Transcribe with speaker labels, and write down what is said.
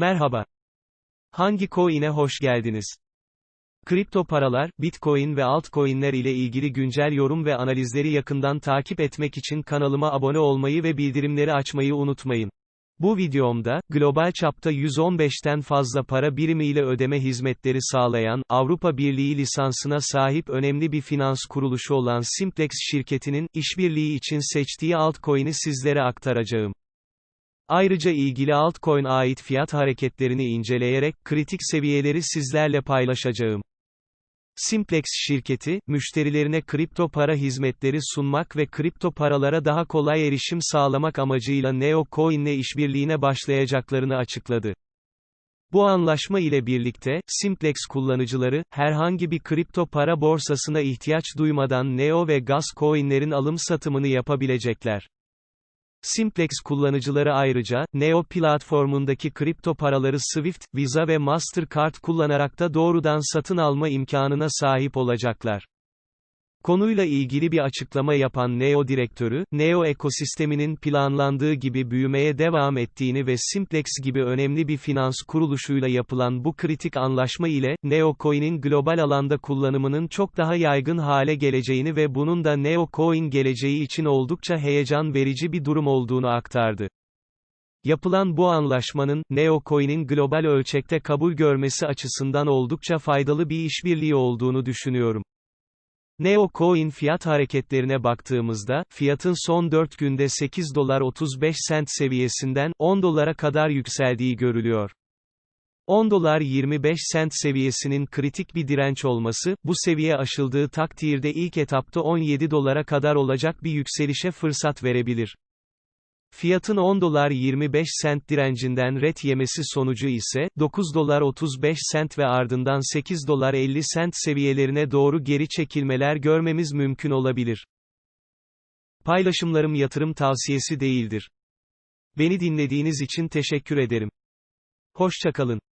Speaker 1: Merhaba. Hangi coin'e hoş geldiniz? Kripto paralar, Bitcoin ve altcoin'ler ile ilgili güncel yorum ve analizleri yakından takip etmek için kanalıma abone olmayı ve bildirimleri açmayı unutmayın. Bu videomda, global çapta 115'ten fazla para birimi ile ödeme hizmetleri sağlayan, Avrupa Birliği lisansına sahip önemli bir finans kuruluşu olan Simplex şirketinin, işbirliği için seçtiği altcoin'i sizlere aktaracağım. Ayrıca ilgili altcoin ait fiyat hareketlerini inceleyerek, kritik seviyeleri sizlerle paylaşacağım. Simplex şirketi, müşterilerine kripto para hizmetleri sunmak ve kripto paralara daha kolay erişim sağlamak amacıyla Neo Coin ile işbirliğine başlayacaklarını açıkladı. Bu anlaşma ile birlikte, Simplex kullanıcıları, herhangi bir kripto para borsasına ihtiyaç duymadan Neo ve Gas coinlerin alım satımını yapabilecekler. Simplex kullanıcıları ayrıca, Neo platformundaki kripto paraları Swift, Visa ve Mastercard kullanarak da doğrudan satın alma imkanına sahip olacaklar. Konuyla ilgili bir açıklama yapan Neo direktörü, Neo ekosisteminin planlandığı gibi büyümeye devam ettiğini ve Simplex gibi önemli bir finans kuruluşuyla yapılan bu kritik anlaşma ile, Neo Coin'in global alanda kullanımının çok daha yaygın hale geleceğini ve bunun da Neo Coin geleceği için oldukça heyecan verici bir durum olduğunu aktardı. Yapılan bu anlaşmanın, Neocoin'in global ölçekte kabul görmesi açısından oldukça faydalı bir işbirliği olduğunu düşünüyorum. Neocoin fiyat hareketlerine baktığımızda, fiyatın son 4 günde 8 dolar 35 sent seviyesinden, 10 dolara kadar yükseldiği görülüyor. 10 dolar 25 sent seviyesinin kritik bir direnç olması, bu seviye aşıldığı takdirde ilk etapta 17 dolara kadar olacak bir yükselişe fırsat verebilir. Fiyatın 10 dolar 25 sent direncinden ret yemesi sonucu ise, 9 dolar 35 sent ve ardından 8 dolar 50 sent seviyelerine doğru geri çekilmeler görmemiz mümkün olabilir. Paylaşımlarım yatırım tavsiyesi değildir. Beni dinlediğiniz için teşekkür ederim. Hoşçakalın.